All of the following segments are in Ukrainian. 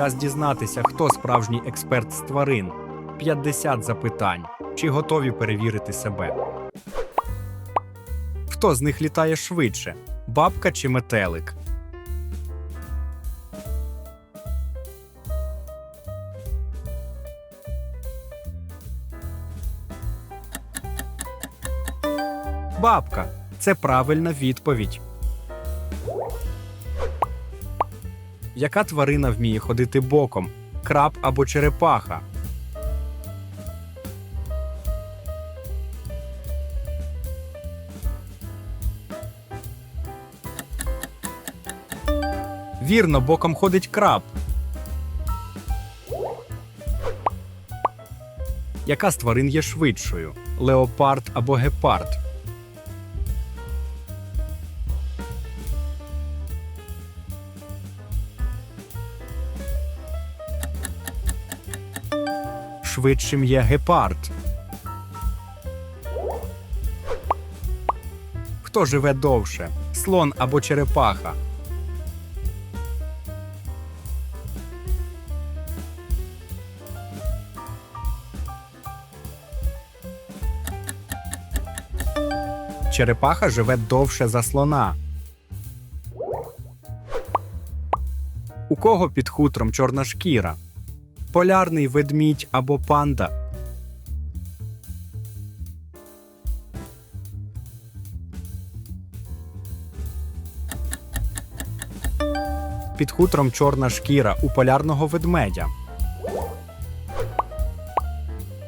Час дізнатися, хто справжній експерт з тварин. 50 запитань. Чи готові перевірити себе? Хто з них літає швидше? Бабка чи метелик? Бабка. Це правильна відповідь. Яка тварина вміє ходити боком? Краб або черепаха? Вірно, боком ходить краб. Яка з тварин є швидшою? Леопард або гепард? Швидшим є гепард. Хто живе довше? Слон або черепаха? Черепаха живе довше за слона. У кого під хутром чорна шкіра? Полярний ведмідь або панда. Під хутром чорна шкіра у полярного ведмедя.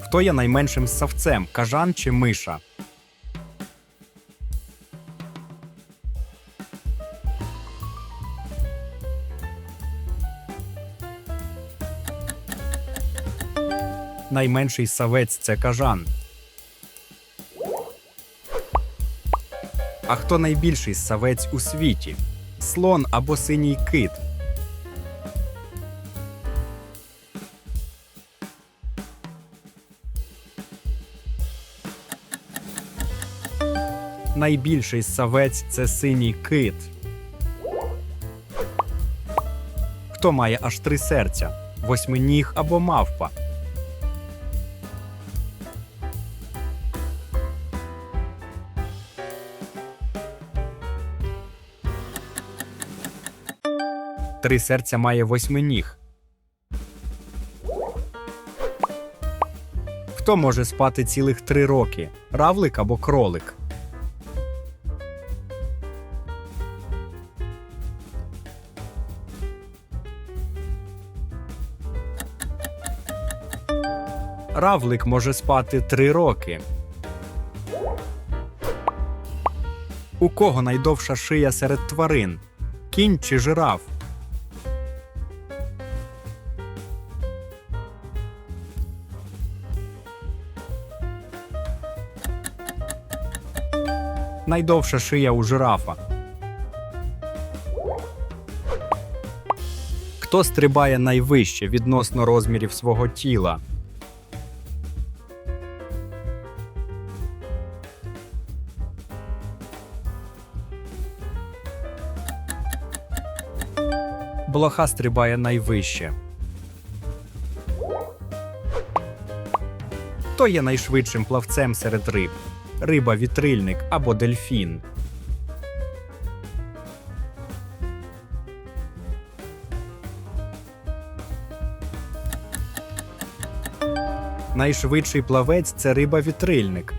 Хто є найменшим ссавцем кажан чи миша? Найменший савець це кажан. А хто найбільший савець у світі? Слон або синій кит? Найбільший савець це синій кит. Хто має аж три серця? Восьминіг або мавпа? Три серця має восьминіг. Хто може спати цілих три роки? Равлик або кролик? Равлик може спати три роки. У кого найдовша шия серед тварин? Кінь чи жираф? Найдовша шия у жирафа. Хто стрибає найвище відносно розмірів свого тіла? Блоха стрибає найвище. Хто є найшвидшим плавцем серед риб? Риба вітрильник або дельфін. Найшвидший плавець це риба вітрильник.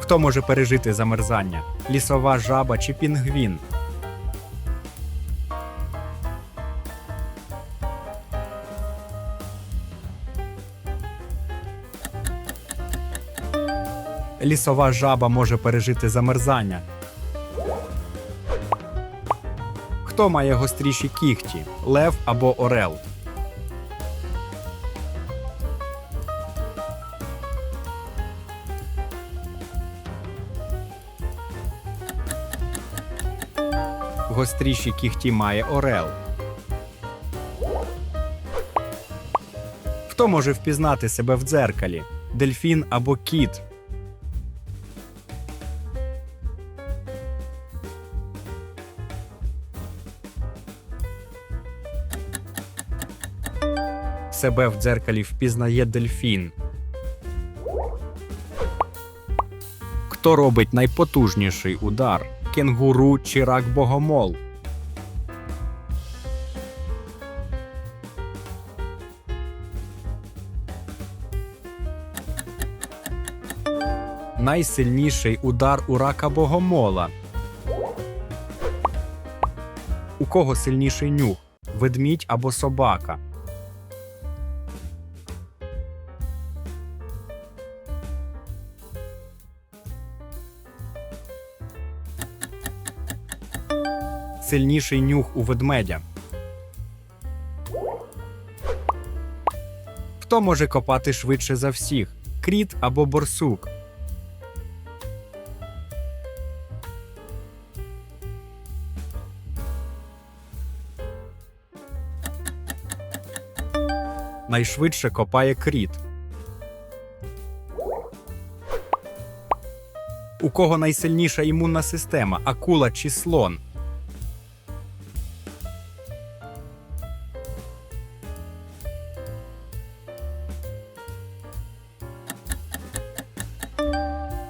Хто може пережити замерзання? Лісова жаба чи пінгвін? Лісова жаба може пережити замерзання. Хто має гостріші кігті? Лев або орел? Гостріші кігті має орел. Хто може впізнати себе в дзеркалі? Дельфін або кіт? Себе в дзеркалі впізнає дельфін? Хто робить найпотужніший удар? Кенгуру чи рак богомол? Найсильніший удар у рака богомола. У кого сильніший нюх? Ведмідь або собака? Сильніший нюх у ведмедя. Хто може копати швидше за всіх? Кріт або борсук? Найшвидше копає кріт. У кого найсильніша імунна система акула чи слон?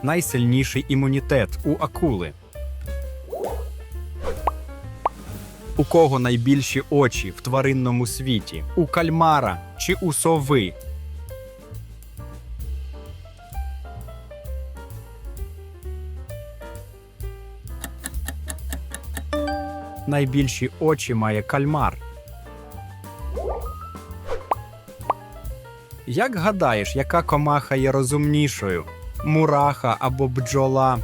Найсильніший імунітет у акули. У кого найбільші очі в тваринному світі? У кальмара чи у сови? Найбільші очі має кальмар. Як гадаєш, яка комаха є розумнішою? Мураха або бджола?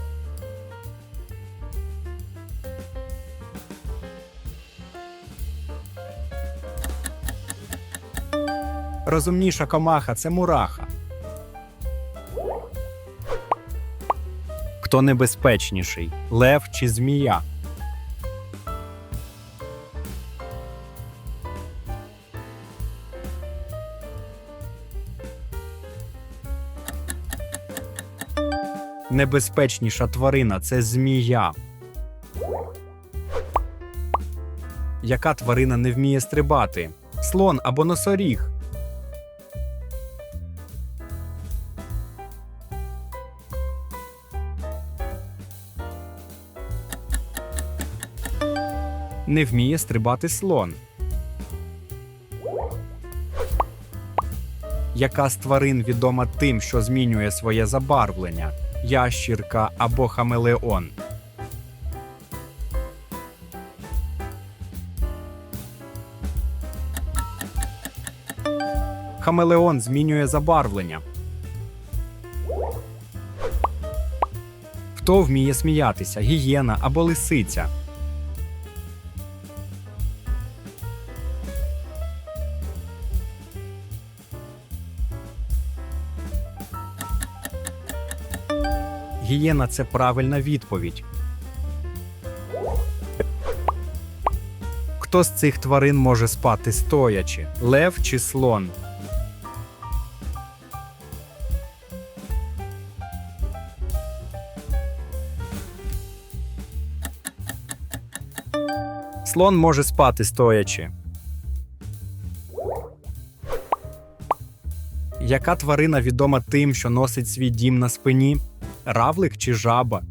Розумніша комаха це мураха. Хто небезпечніший? Лев чи змія? Небезпечніша тварина це змія. Яка тварина не вміє стрибати? Слон або носоріг? Не вміє стрибати слон. Яка з тварин відома тим, що змінює своє забарвлення? Ящірка або хамелеон? Хамелеон змінює забарвлення. Хто вміє сміятися? Гієна або лисиця? Гієна це правильна відповідь. Хто з цих тварин може спати стоячи? Лев чи слон? Слон може спати стоячи. Яка тварина відома тим, що носить свій дім на спині? Равлик чи жаба?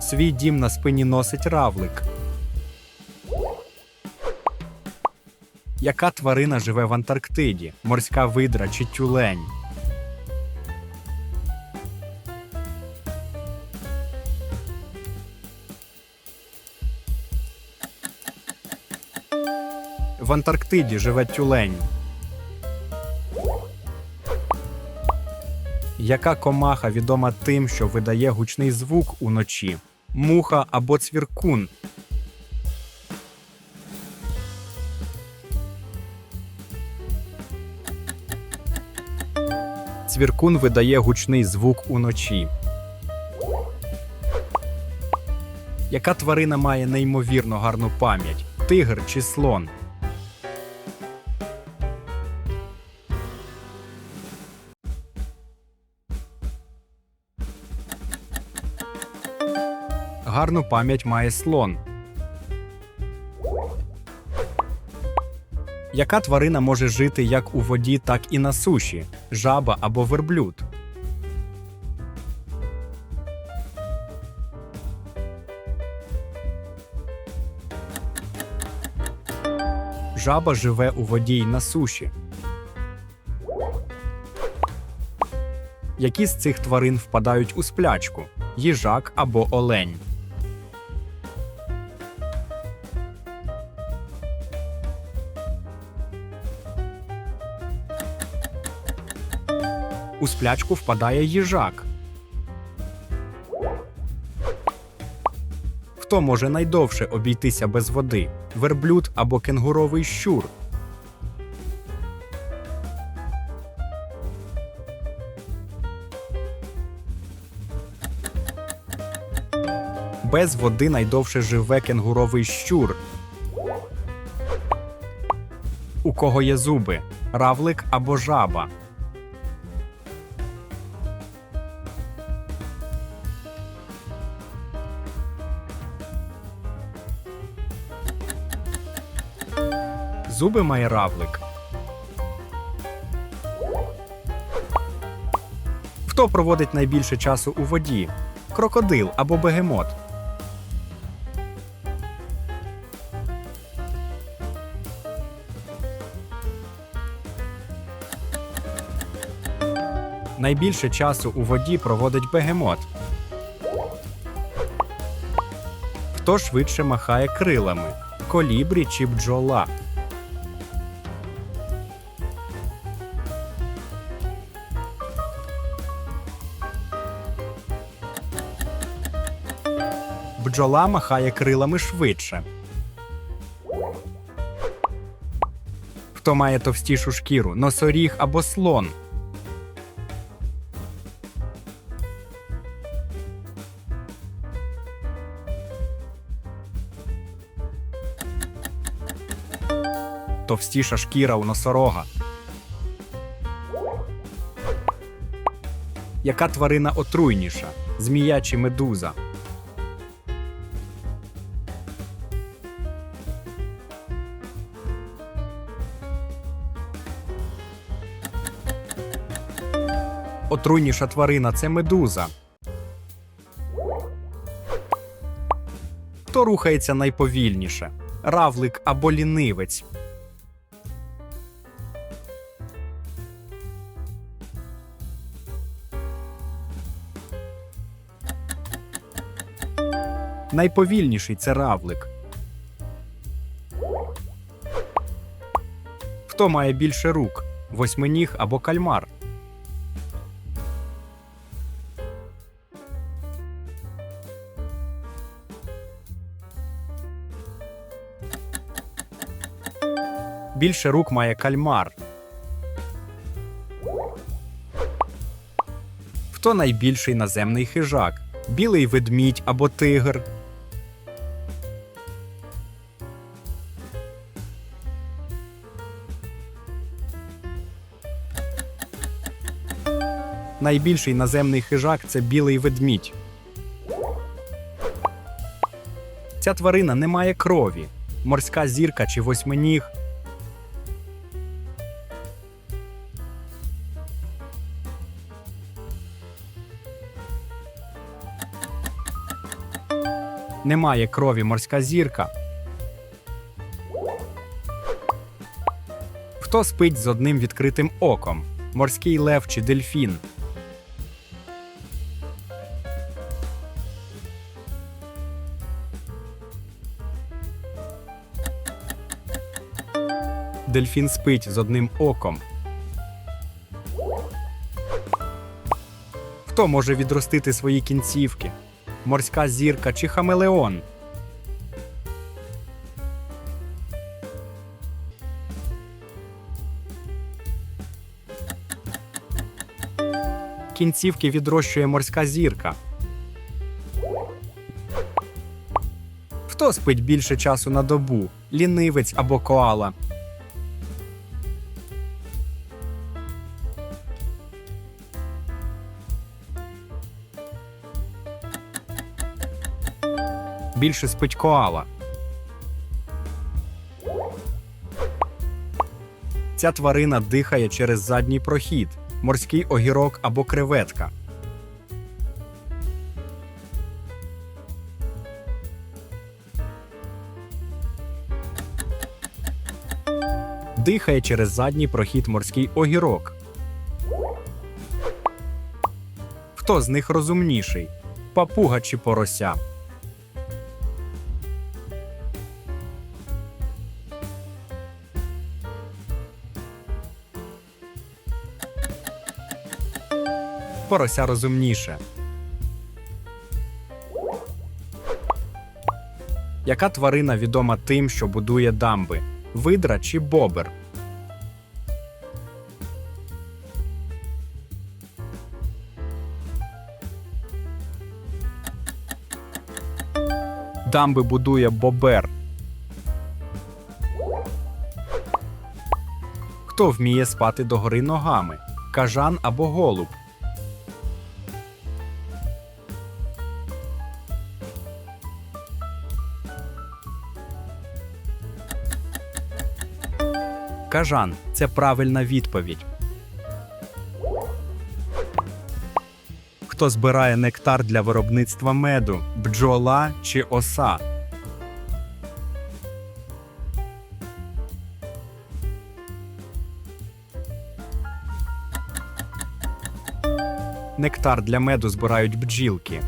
Свій дім на спині носить равлик. Яка тварина живе в Антарктиді? Морська видра чи тюлень? Антарктиді живе тюлень. Яка комаха відома тим, що видає гучний звук уночі? Муха або цвіркун? Цвіркун видає гучний звук уночі. Яка тварина має неймовірно гарну пам'ять? Тигр чи слон? Гарну пам'ять має слон. Яка тварина може жити як у воді, так і на суші? Жаба або верблюд? Жаба живе у воді й на суші. Які з цих тварин впадають у сплячку? Їжак або олень? У сплячку впадає їжак. Хто може найдовше обійтися без води? Верблюд або кенгуровий щур? Без води найдовше живе кенгуровий щур. У кого є зуби? Равлик або жаба? Зуби має равлик. Хто проводить найбільше часу у воді? Крокодил або бегемот? Найбільше часу у воді проводить бегемот. Хто швидше махає крилами? Колібрі чи бджола? Бджола махає крилами швидше. Хто має товстішу шкіру? Носоріг або слон? Товстіша шкіра у носорога. Яка тварина отруйніша? Змія чи медуза? Отруйніша тварина це медуза. Хто рухається найповільніше? Равлик або лінивець? Найповільніший це равлик. Хто має більше рук? Восьминіг або кальмар? Більше рук має кальмар. Хто найбільший наземний хижак? Білий ведмідь або тигр? Найбільший наземний хижак це білий ведмідь. Ця тварина не має крові. Морська зірка чи восьминіг. Немає крові морська зірка. Хто спить з одним відкритим оком? Морський лев чи дельфін? Дельфін спить з одним оком. Хто може відростити свої кінцівки? Морська зірка чи хамелеон? Кінцівки відрощує морська зірка. Хто спить більше часу на добу? Лінивець або коала? Більше спить коала. Ця тварина дихає через задній прохід, морський огірок або креветка. Дихає через задній прохід морський огірок. Хто з них розумніший? Папуга чи порося? Порося розумніше. Яка тварина відома тим, що будує дамби? Видра чи бобер? Дамби будує бобер. Хто вміє спати догори ногами? Кажан або голуб? Кажан це правильна відповідь. Хто збирає нектар для виробництва меду? Бджола чи оса? Нектар для меду збирають бджілки.